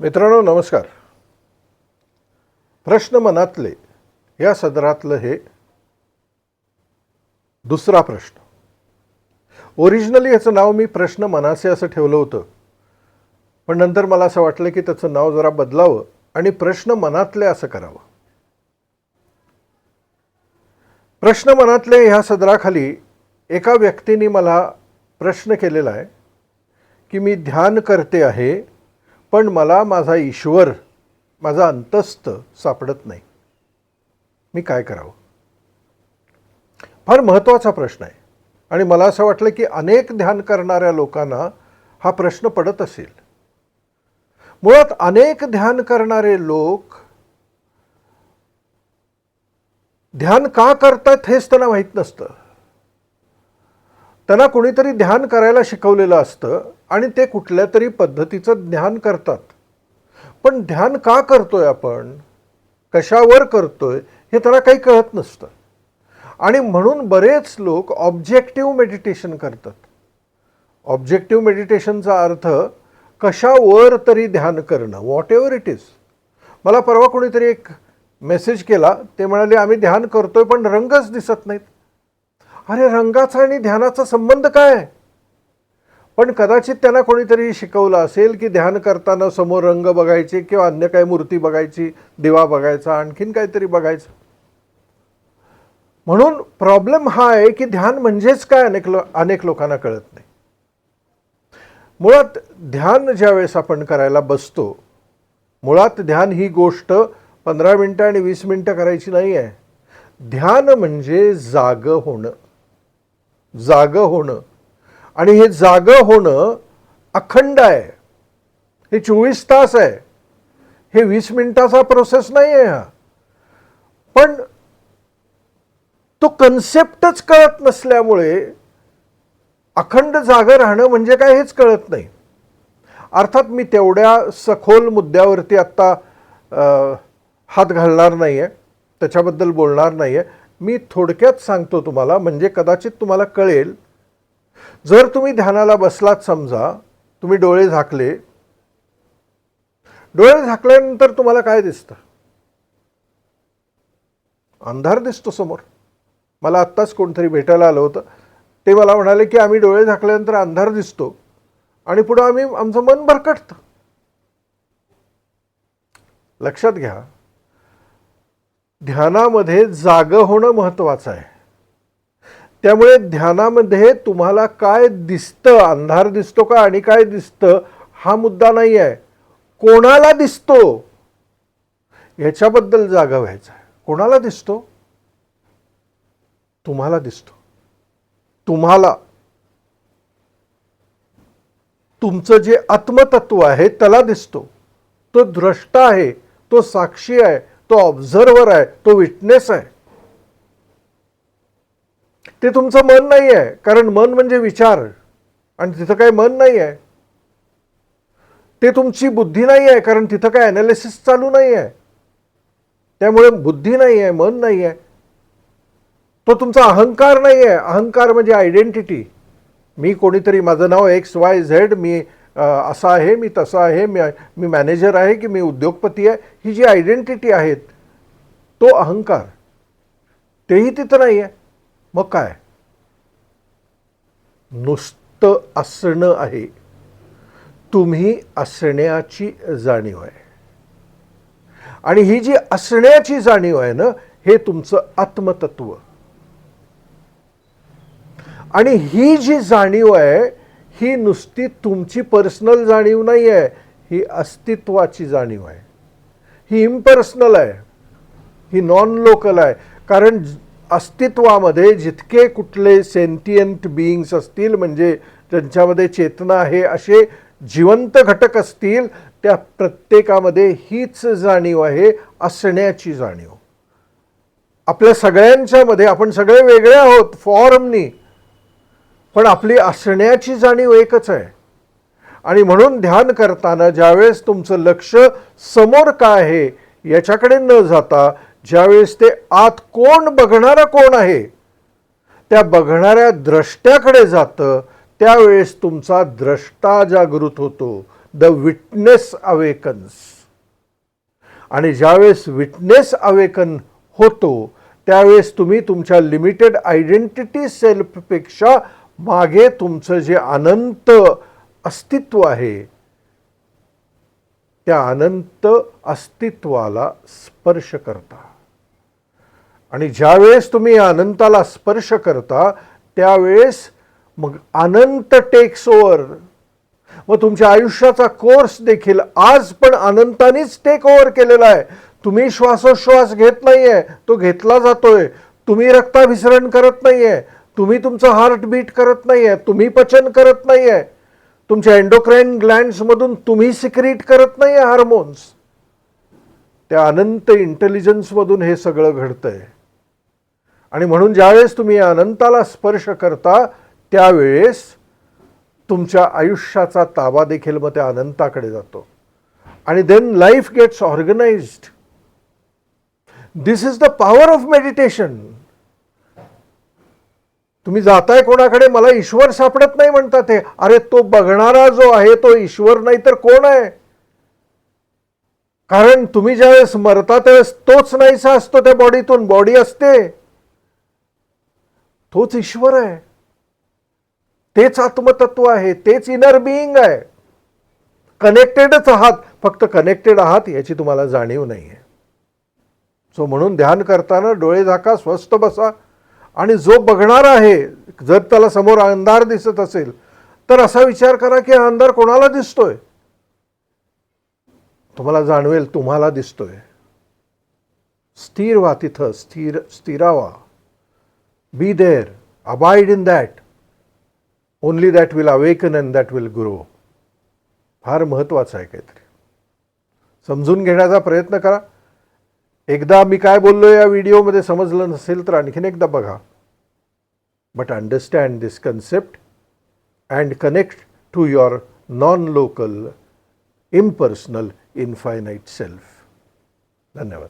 मित्रांनो नमस्कार. प्रश्न मनातले या सदरातलं हे दुसरा प्रश्न. ओरिजिनली याचं नाव मी प्रश्न मनाचे असं ठेवलं होतं. पण नंतर मला असं वाटलं की त्याचं नाव जरा बदलावं आणि प्रश्न मनातले असं करावं. प्रश्न मनातले ह्या सदराखाली एका व्यक्तीने मला प्रश्न केलेला आहे की मी ध्यान करते आहे पण मला माझा ईश्वर माझा अंतस्थ सापडत नाही. मी काय करावं? फार महत्त्वाचा प्रश्न आहे. आणि मला असं वाटलं की अनेक ध्यान करणाऱ्या लोकांना हा प्रश्न पडत असेल. मुळात अनेक ध्यान करणारे लोक ध्यान का करतात हेच त्यांना माहीत नसतं. त्यांना कोणीतरी ध्यान करायला शिकवलेलं असतं आणि ते कुठल्या तरी पद्धतीचं ध्यान करतात. पण ध्यान का करतोय आपण? कशावर करतोय? हे त्यांना काही कळत नसतं. आणि म्हणून बरेच लोक ऑब्जेक्टिव्ह मेडिटेशन करतात. ऑब्जेक्टिव्ह मेडिटेशनचा अर्थ कशावर तरी ध्यान करणं व्हॉट एव्हर इट इज मला परवा कोणीतरी एक मेसेज केला ते म्हणाले आम्ही ध्यान करतोय पण रंगच दिसत नाहीत. अरे रंगाचा आणि ध्यानाचा संबंध काय? पण कदाचित त्यांना कोणीतरी शिकवलं असेल की ध्यान करताना समोर रंग बघायचे किंवा अन्य काही मूर्ती बघायची दिवा बघायचा आणखीन काहीतरी बघायचं. म्हणून प्रॉब्लेम हा आहे की ध्यान म्हणजेच काय अनेक लो अनेक लोकांना कळत नाही. मुळात ध्यान ज्यावेळेस आपण करायला बसतो मुळात ध्यान ही गोष्ट पंधरा मिनटं आणि वीस मिनटं करायची नाही आहे ध्यान म्हणजे जागं होणं. जागं होणं. आणि हे जागं होणं अखंड आहे. हे चोवीस तास आहे. हे वीस मिनिटाचा प्रोसेस नाही आहे हा. पण तो कन्सेप्टच कळत नसल्यामुळे अखंड जागं राहणं म्हणजे काय हेच कळत नाही. अर्थात मी तेवढ्या सखोल मुद्द्यावरती आत्ता हात घालणार नाही आहे त्याच्याबद्दल बोलणार नाही आहे मी थोडक्यात सांगतो तुम्हाला म्हणजे कदाचित तुम्हाला कळेल. जर तुम्ही ध्यानाला बसलात समजा तुम्ही डोळे झाकले. डोळे झाकल्यानंतर तुम्हाला काय दिसतं? अंधार दिसतो समोर. मला आत्ताच कोणतरी भेटायला आलं होतं. ते मला म्हणाले की आम्ही डोळे झाकल्यानंतर अंधार दिसतो आणि पुढं आम्ही आमचं मन भरकटतं. लक्षात घ्या ध्यानामध्ये जागं होणं महत्त्वाचं आहे. त्यामुळे ध्यानामध्ये तुम्हाला काय दिसतं अंधार दिसतो का आणि काय दिसतं हा मुद्दा नाही आहे. कोणाला दिसतो? ह्याच्याबद्दल जागा व्हायचं आहे. कोणाला दिसतो? तुम्हाला दिसतो. तुम्हाला. तुमचं जे आत्मतत्व आहे त्याला दिसतो. तो द्रष्टा आहे तो साक्षी आहे तो ऑब्झर्वर आहे तो विटनेस आहे. ते तुमचं मन नाही आहे कारण मन म्हणजे विचार. आणि तिथं काही मन नाही आहे ते तुमची बुद्धी नाही आहे कारण तिथं काय ॲनालिसिस चालू नाही आहे त्यामुळे बुद्धी नाही आहे मन नाही आहे तो तुमचा अहंकार नाही आहे अहंकार म्हणजे आयडेंटिटी मी कोणीतरी माझं नाव एक्स वाय झेड मी असा आहे मी तसा आहे मी मी मॅनेजर आहे की मी उद्योगपती आहे ही जी आयडेंटिटी आहेत तो अहंकार. तेही तिथं नाही आहे मग काय? नुसतं असणं आहे. तुम्ही असण्याची जाणीव आहे. आणि ही जी असण्याची जाणीव आहे ना हे तुमचं आत्मतत्व. आणि ही जी जाणीव आहे ही नुसती तुमची पर्सनल जाणीव नाही आहे ही अस्तित्वाची जाणीव आहे. ही इम्पर्सनल आहे. ही नॉन लोकल आहे. कारण अस्तित्वामध्ये जितके कुठले सेंटियंट बिईंग्स असतील म्हणजे ज्यांच्यामध्ये चेतना आहे असे जिवंत घटक असतील त्या प्रत्येकामध्ये हीच जाणीव आहे असण्याची जाणीव. आपल्या सगळ्यांच्यामध्ये आपण सगळे वेगळे आहोत फॉर्मनी पण आपली असण्याची जाणीव एकच आहे. आणि म्हणून ध्यान करताना ज्यावेळेस तुमचं लक्ष समोर काय आहे याच्याकडे न जाता ज्यावेळेस ते आत कोण बघणारा कोण आहे त्या बघणाऱ्या द्रष्ट्याकडे जातं त्यावेळेस तुमचा द्रष्टा जागृत होतो. द विटनेस अवेकन्स आणि ज्यावेळेस विटनेस अवेकन होतो त्यावेळेस तुम्ही तुमच्या लिमिटेड आयडेंटिटी सेल्फपेक्षा मागे तुमचं जे अनंत अस्तित्व आहे त्या अनंत अस्तित्वाला स्पर्श करता. आणि ज्यावेळेस तुम्ही या अनंताला स्पर्श करता त्यावेळेस मग अनंत टेक्स ओव्हर मग तुमच्या आयुष्याचा कोर्स देखील आज पण अनंतानेच टेक ओव्हर केलेला आहे. तुम्ही श्वासोश्वास घेत नाहीये तो घेतला जातोय. तुम्ही रक्ताभिसरण करत नाहीये तुम्ही तुमचं हार्ट बीट करत नाहीये तुम्ही पचन करत नाहीये. तुमच्या एन्डोक्राईन ग्लँड्समधून तुम्ही सिक्रीट करत नाहीये हार्मोन्स त्या अनंत इंटेलिजन्समधून हे सगळं घडतंय. आणि म्हणून ज्यावेळेस तुम्ही या अनंताला स्पर्श करता त्यावेळेस तुमच्या आयुष्याचा ताबा देखील मग त्या अनंताकडे जातो. आणि then life gets organized this is the power of meditation तुम्ही जाताय कोणाकडे? मला ईश्वर सापडत नाही म्हणतात हे अरे तो बघणारा जो आहे तो ईश्वर नाही तर कोण आहे? कारण तुम्ही ज्यावेळेस मरता त्यावेळेस तोच नाहीसा असतो त्या बॉडीतून. बॉडी असते. तोच ईश्वर आहे. तेच आत्मतत्व आहे. तेच इनर बिईंग आहे. कनेक्टेडच आहात. फक्त कनेक्टेड आहात याची तुम्हाला जाणीव नाही आहे सो म्हणून ध्यान करताना डोळे झाका स्वस्थ बसा. आणि जो बघणार आहे जर त्याला समोर अंधार दिसत असेल तर असा विचार करा की हा अंधार कोणाला दिसतोय? तुम्हाला जाणवेल तुम्हाला दिसतोय. स्थिर व्हा तिथं स्थिर स्थिरावा. Be there abide in that only that will awaken and that will grow फार महत्त्वाचं आहे काहीतरी. समजून घेण्याचा प्रयत्न करा. एकदा मी काय बोललो या व्हिडिओमध्ये समजलं नसेल तर आणखीन एकदा बघा. But understand this concept and connect to your non local impersonal infinite self धन्यवाद.